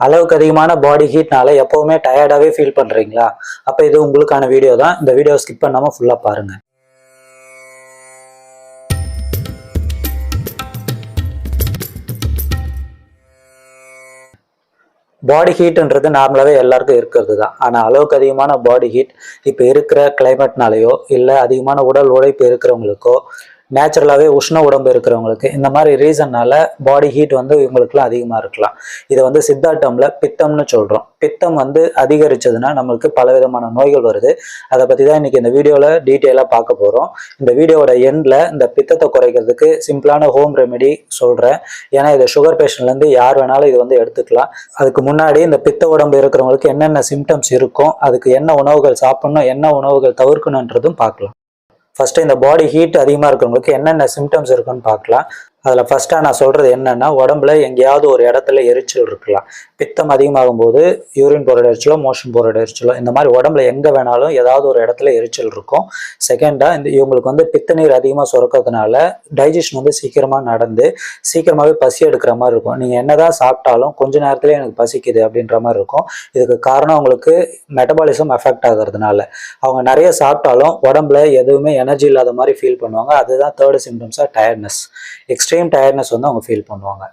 அளவுக்கு அதிகமான பாடி ஹீட்னால எப்பவுமே டயர்டாகவே ஃபீல் பண்ணுறீங்களா அப்போ இது உங்களுக்கான வீடியோ தான். இந்த வீடியோ ஸ்கிப் பண்ணாமல் ஃபுல்லாக பாருங்கள் பாடி ஹீட்டுன்றது நார்மலாகவே எல்லாருக்கும் இருக்கிறது தான். ஆனால் அளவுக்கு அதிகமான பாடி ஹீட் இப்போ இருக்கிற கிளைமேட்னாலேயோ இல்லை அதிகமான உடல் உழைப்பு இருக்கிறவங்களுக்கோ நேச்சுரலாகவே உஷ்ண உடம்பு இருக்கிறவங்களுக்கு இந்த மாதிரி ரீசன்னால பாடி ஹீட் வந்து இவங்களுக்குலாம் அதிகமாக இருக்கலாம். இதை வந்து சித்தாட்டம்ல பித்தம்னு சொல்கிறோம் பித்தம் வந்து அதிகரிச்சதுன்னா நம்மளுக்கு பலவிதமான நோய்கள் வருது. அதை பற்றி தான் இன்னைக்கு இந்த வீடியோவில் டீட்டெயிலாக பார்க்க போகிறோம் இந்த வீடியோவோட எண்டில் இந்த பித்தத்தை குறைக்கிறதுக்கு சிம்பிளான ஹோம் ரெமெடி சொல்கிறேன் ஏன்னா இதை சுகர் பேஷண்ட்லேருந்து யார் வேணாலும் இது வந்து எடுத்துக்கலாம். அதுக்கு முன்னாடி இந்த பித்த உடம்பு இருக்கிறவங்களுக்கு என்னென்ன சிம்டம்ஸ் இருக்கும் அதுக்கு என்ன உணவுகள் சாப்பிடணும் என்ன உணவுகள் தவிர்க்கணுன்றதும் பார்க்கலாம். ஃபர்ஸ்ட் இந்த பாடி ஹீட் அதிகமாக இருக்கிறவங்களுக்கு என்னென்ன சிம்டம்ஸ் இருக்குன்னு பார்க்கலாம். அதில் ஃபஸ்ட்டாக நான் சொல்கிறது என்னென்னா உடம்புல எங்கேயாவது ஒரு இடத்துல எரிச்சல் இருக்கலாம். பித்தம் அதிகமாகும் போது யூரின் போகிற எரிச்சலோ மோஷன் போகிற எரிச்சலோ இந்த மாதிரி உடம்புல எங்கே வேணாலும் ஏதாவது ஒரு இடத்துல எரிச்சல் இருக்கும். செகண்டாக இந்த இவங்களுக்கு வந்து பித்த நீர் அதிகமாக சுரக்கிறதுனால டைஜஷன் வந்து சீக்கிரமாக நடந்து சீக்கிரமாகவே பசி எடுக்கிற மாதிரி இருக்கும். நீங்கள் என்னதான் சாப்பிட்டாலும் கொஞ்ச நேரத்துலேயே எனக்கு பசிக்குது அப்படின்ற மாதிரி இருக்கும். இதுக்கு காரணம் அவங்களுக்கு மெட்டபாலிசம் எஃபெக்ட் ஆகிறதுனால. அவங்க நிறைய சாப்பிட்டாலும் உடம்புல எதுவுமே எனர்ஜி இல்லாத மாதிரி ஃபீல் பண்ணுவாங்க. அதுதான் தேர்டு சிம்டம்ஸாக டயர்ட்னஸ் எக்ஸ்ட்ரீம் டயர்ட்னஸ் வந்து அவங்க ஃபீல் பண்ணுவாங்க.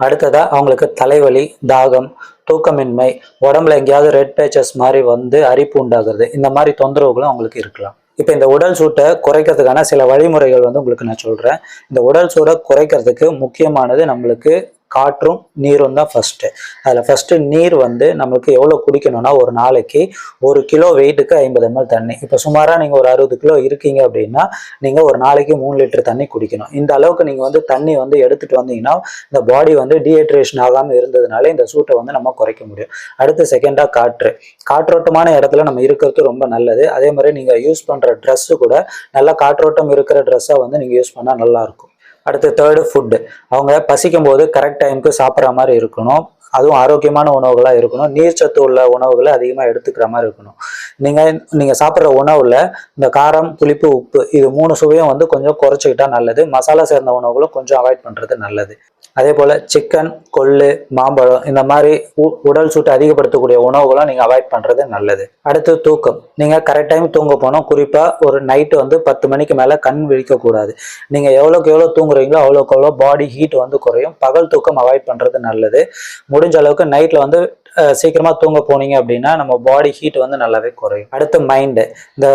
அடுத்ததாக அவங்களுக்கு தலைவலி தாகம் தூக்கமின்மை உடம்புல எங்கேயாவது ரெட் பேச்சஸ் மாதிரி வந்து அரிப்பு உண்டாகிறது. இந்த மாதிரி தொந்தரவுகளும் அவங்களுக்கு இருக்கலாம். இப்போ இந்த உடல் சூட்டை குறைக்கிறதுக்கான சில வழிமுறைகள் வந்து உங்களுக்கு நான் சொல்கிறேன் இந்த உடல் சூடை குறைக்கிறதுக்கு முக்கியமானது நம்மளுக்கு காற்றும் நீரும் தான் ஃபஸ்ட்டு அதில் ஃபஸ்ட்டு நீர் வந்து நம்மளுக்கு எவ்வளோ குடிக்கணும்னா ஒரு நாளைக்கு ஒரு கிலோ வெயிட்டுக்கு ஐம்பது எம்எல் தண்ணி. இப்போ சுமாராக நீங்கள் ஒரு அறுபது கிலோ இருக்கீங்க அப்படின்னா நீங்கள் ஒரு நாளைக்கு மூணு லிட்டர் தண்ணி குடிக்கணும். இந்த அளவுக்கு நீங்கள் வந்து தண்ணி வந்து எடுத்துகிட்டு வந்தீங்கன்னா இந்த பாடி வந்து டீஹைட்ரேஷன் ஆகாமல் இருந்ததுனால இந்த சூட்டை வந்து நம்ம குறைக்க முடியும். அடுத்து செகண்டாக காற்று. காற்றோட்டமான இடத்துல நம்ம இருக்கிறது ரொம்ப நல்லது. அதே மாதிரி நீங்கள் யூஸ் பண்ணுற ட்ரெஸ்ஸு கூட நல்லா காற்றோட்டம் இருக்கிற ட்ரெஸ்ஸை வந்து நீங்கள் யூஸ் பண்ணால் நல்லாயிருக்கும் அடுத்து தேர்டு ஃபுட்டு அவங்க பசிக்கும் போது கரெக்ட் டைமுக்கு சாப்பிட்ற மாதிரி இருக்கணும். அதுவும் ஆரோக்கியமான உணவுகளாக இருக்கணும். நீர்ச்சத்து உள்ள உணவுகளை அதிகமாக எடுத்துக்கிற மாதிரி இருக்கணும். நீங்கள் நீங்கள் சாப்பிட்ற உணவில் இந்த காரம் புளிப்பு உப்பு இது மூணு சுவையும் வந்து கொஞ்சம் குறைச்சிக்கிட்டா நல்லது. மசாலா சேர்ந்த உணவுகளும் கொஞ்சம் அவாய்ட் பண்ணுறது நல்லது. அதே போல் சிக்கன் கொள்ளு மாம்பழம் இந்த மாதிரி உ- உடல் சூட்டை அதிகப்படுத்தக்கூடிய உணவுகளும் நீங்கள் அவாய்ட் பண்ணுறது நல்லது. அடுத்து தூக்கம். நீங்கள் கரெக்ட் டைம் தூங்க போனோம் குறிப்பாக ஒரு நைட்டு வந்து பத்து மணிக்கு மேலே கண் விழிக்கக்கூடாது நீங்கள் எவ்வளோக்கு எவ்வளோ தூங்குறீங்களோ அவ்வளோக்கு எவ்வளோ பாடி ஹீட் வந்து குறையும். பகல் தூக்கம் அவாய்ட் பண்ணுறது நல்லது. முடிஞ்ச அளவுக்கு நைட்டில் வந்து சீக்கிரமாக தூங்க போனீங்க அப்படின்னா நம்ம பாடி ஹீட் வந்து நல்லாவே குறையும். அடுத்து மைண்டு இந்த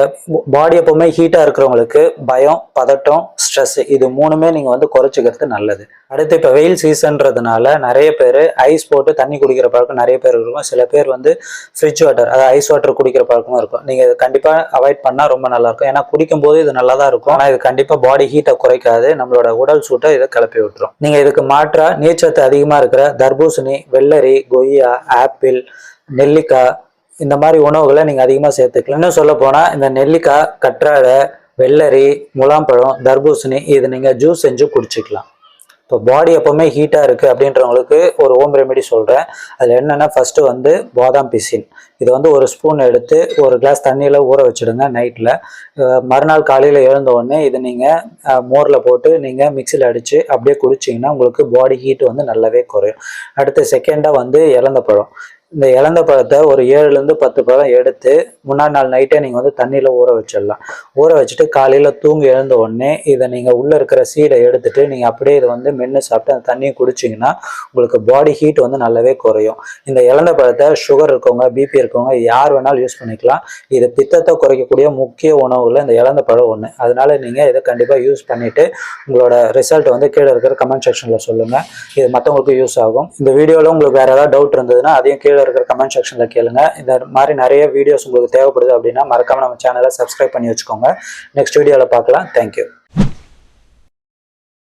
பாடி எப்போவுமே ஹீட்டாக இருக்கிறவங்களுக்கு பயம் பதட்டம் ஸ்ட்ரெஸ் இது மூணுமே நீங்கள் வந்து குறைச்சிக்கிறது நல்லது. அடுத்து இப்போ வெயில் சீசன்றதுனால நிறைய பேர் ஐஸ் போட்டு தண்ணி குடிக்கிற பழக்கம் நிறைய பேர் இருக்கும். சில பேர் வந்து ஃப்ரிட்ஜ் வாட்டர் அதாவது ஐஸ் வாட்டர் குடிக்கிற பழக்கமும் இருக்கும். நீங்கள் இது கண்டிப்பாக அவாய்ட் பண்ணால் ரொம்ப நல்லாயிருக்கும் ஏன்னா குடிக்கும்போது இது நல்லா தான் இருக்கும். ஆனால் இது கண்டிப்பாக பாடி ஹீட்டை குறைக்காது. நம்மளோட உடல் சூட்டை இதை கிளப்பி விட்டுரும். நீங்கள் இதுக்கு மாற்றாக நீர்ச்சத்து அதிகமாக இருக்கிற தர்பூசணி வெள்ளரி கொய்யா ஆப்பிள் ஆப்பிள் நெல்லிக்காய் இந்த மாதிரி உணவுகளை நீங்கள் அதிகமாக சேர்த்துக்கலாம். இன்னும் சொல்ல போனால் இந்த நெல்லிக்காய் கற்றாழை வெள்ளரி முலாம்பழம் தர்பூசணி இது நீங்கள் ஜூஸ் செஞ்சு குடிச்சிக்கலாம். இப்போ பாடி எப்போவுமே ஹீட்டாக இருக்குது அப்படின்றவங்களுக்கு ஒரு ஹோம் ரெமெடி சொல்கிறேன் அதில் என்னென்னா ஃபஸ்ட்டு வந்து பாதாம் பிசின். இது வந்து ஒரு ஸ்பூன் எடுத்து ஒரு கிளாஸ் தண்ணியில் ஊற வச்சுடுங்க நைட்டில் மறுநாள் காலையில் எழுந்த உடனே இதை நீங்கள் மோரில் போட்டு நீங்கள் மிக்சியில் அடித்து அப்படியே குடிச்சிங்கன்னா உங்களுக்கு பாடி ஹீட் வந்து நல்லாவே குறையும். அடுத்து செகண்டாக வந்து இலந்த பழம். இந்த இழந்த பழத்தை ஒரு ஏழுலேருந்து பத்து பழம் எடுத்து முன்னாடி நாள் நைட்டே நீங்கள் வந்து தண்ணியில் ஊற வச்சிடலாம். ஊற வச்சுட்டு காலையில் தூங்கி எழுந்த உடனே இதை நீங்கள் உள்ளே இருக்கிற சீடை எடுத்துட்டு நீங்கள் அப்படியே இதை வந்து மென்று சாப்பிட்டு அந்த தண்ணியை குடிச்சிங்கன்னா உங்களுக்கு பாடி ஹீட் வந்து நல்லாவே குறையும். இந்த இழந்த பழத்தை சுகர் இருக்கவங்க பிபி இருக்கவங்க யார் வேணாலும் யூஸ் பண்ணிக்கலாம். இது பித்தத்தை குறைக்கக்கூடிய முக்கிய உணவுகளில் இந்த இழந்த பழம் ஒன்று அதனால நீங்கள் இதை கண்டிப்பாக யூஸ் பண்ணிவிட்டு உங்களோட ரிசல்ட் வந்து கீழே இருக்கிற கமெண்ட் செக்ஷனில் சொல்லுங்கள் இது மற்றவங்களுக்கு யூஸ் ஆகும். இந்த வீடியோவில் உங்களுக்கு வேறு ஏதாவது டவுட் இருந்ததுன்னா அதையும் கீழே இருக்கிற கமெண்ட் செக்ஷனில் கேளுங்க. இந்த மாதிரி நிறைய வீடியோஸ் உங்களுக்கு தேவைப்படுது அப்படின்னா மறக்காம நம்ம சேனலை சப்ஸ்கிரைப் பண்ணி வச்சுக்கோங்க. நெக்ஸ்ட் வீடியோவில் பார்க்கலாம். தேங்க்யூ